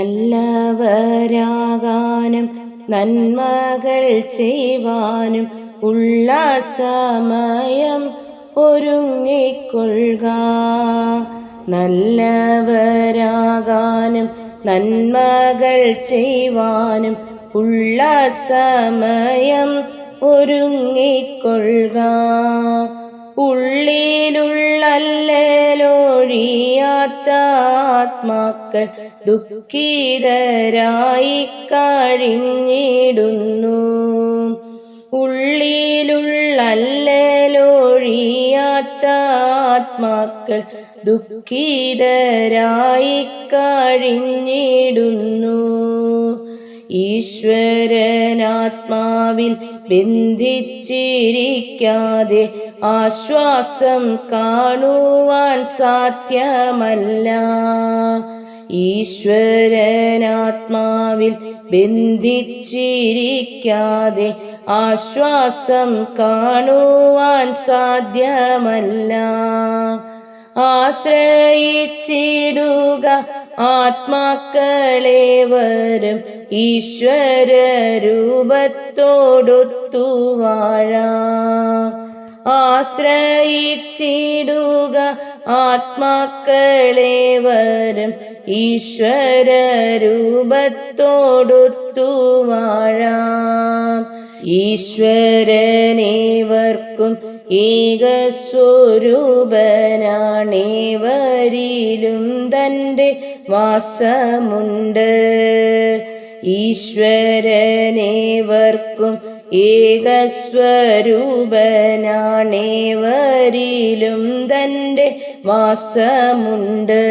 നല്ലവരാകാനും നന്മകൾ ചെയ്യുവാനും ഉള്ള സമയം ഒരുങ്ങിക്കൊള്ളുക. നല്ലവരാകാനും നന്മകൾ ചെയ്യുവാനും ഉള്ള സമയം ഒരുങ്ങിക്കൊള്ളുക. ഉള്ളിലുള്ളല്ലേലൊഴിയാത്ത ആത്മാക്കൾ ദുഃഖിതരായി കഴിഞ്ഞിടുന്നു. ഉള്ളിലുള്ളല്ലേലൊഴിയാത്ത ആത്മാക്കൾ ദുഃഖിതരായി കഴിഞ്ഞിടുന്നു. ഈശ്വരനാത്മാവിൽ ബന്ധിച്ചിരിക്കാതെ ആശ്വാസം കാണുവാൻ സാധ്യമല്ല. ഈശ്വരനാത്മാവിൽ ബന്ധിച്ചിരിക്കാതെ ആശ്വാസം കാണുവാൻ സാധ്യമല്ല. ആശ്രയിച്ചിടുക ആത്മാക്കളെ വരും ഈശ്വര രൂപത്തോടൊത്തു വാഴാം ആശ്രയിച്ചിടുക ആത്മാക്കളെ വരും ഈശ്വര രൂപത്തോടൊത്തു വാഴാം ഈശ്വരനേവർക്കും ഏകസ്വരൂപനാണേവരിലും തന്റെ വാസമുണ്ട്. ഈശ്വരനേവർക്കും ഏകസ്വരൂപനാണേവരിലും തന്റെ വാസമുണ്ട്.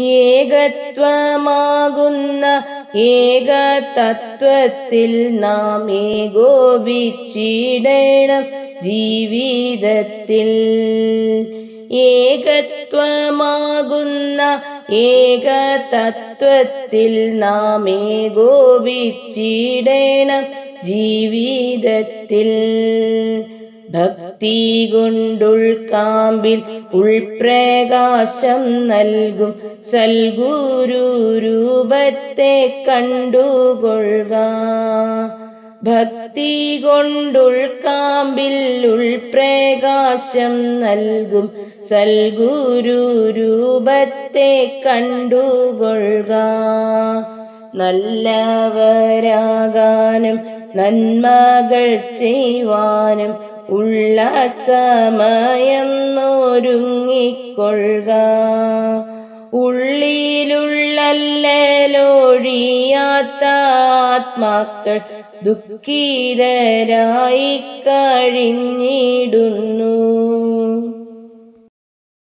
ഏകത്വമാകുന്ന ഏകതത്വത്തിൽ നാം ഏകോപിച്ചിടണം ജീവിതത്തിൽ. ഏകത്വമാകുന്ന ഏകതത്വത്തിൽ നാം ഏകോപിച്ചിടണം ജീവിതത്തിൽ. ഭക്തി കൊണ്ടുൾക്കാമ്പിൽ ഉൾപ്രകാശം നൽകും. സൽഗുരു രൂപത്തെ കണ്ടുകൊള്ളുക. ഭക്തി കൊണ്ടുൾക്കാമ്പിൽ ഉൾപ്രകാശം നൽകും. സൽഗുരു രൂപത്തെ കണ്ടുകൊള്ളുക. നല്ലവരാകാനും നന്മകൾ ചെയ്യുവാനും ഉള്ള സമയം ഒരുങ്ങിക്കൊള്ളുക. ഉള്ളിലുള്ളല്ലോഴിയാത്ത ആത്മാക്കൾ ദുഃഖിതരായി കഴിഞ്ഞിടുന്നു.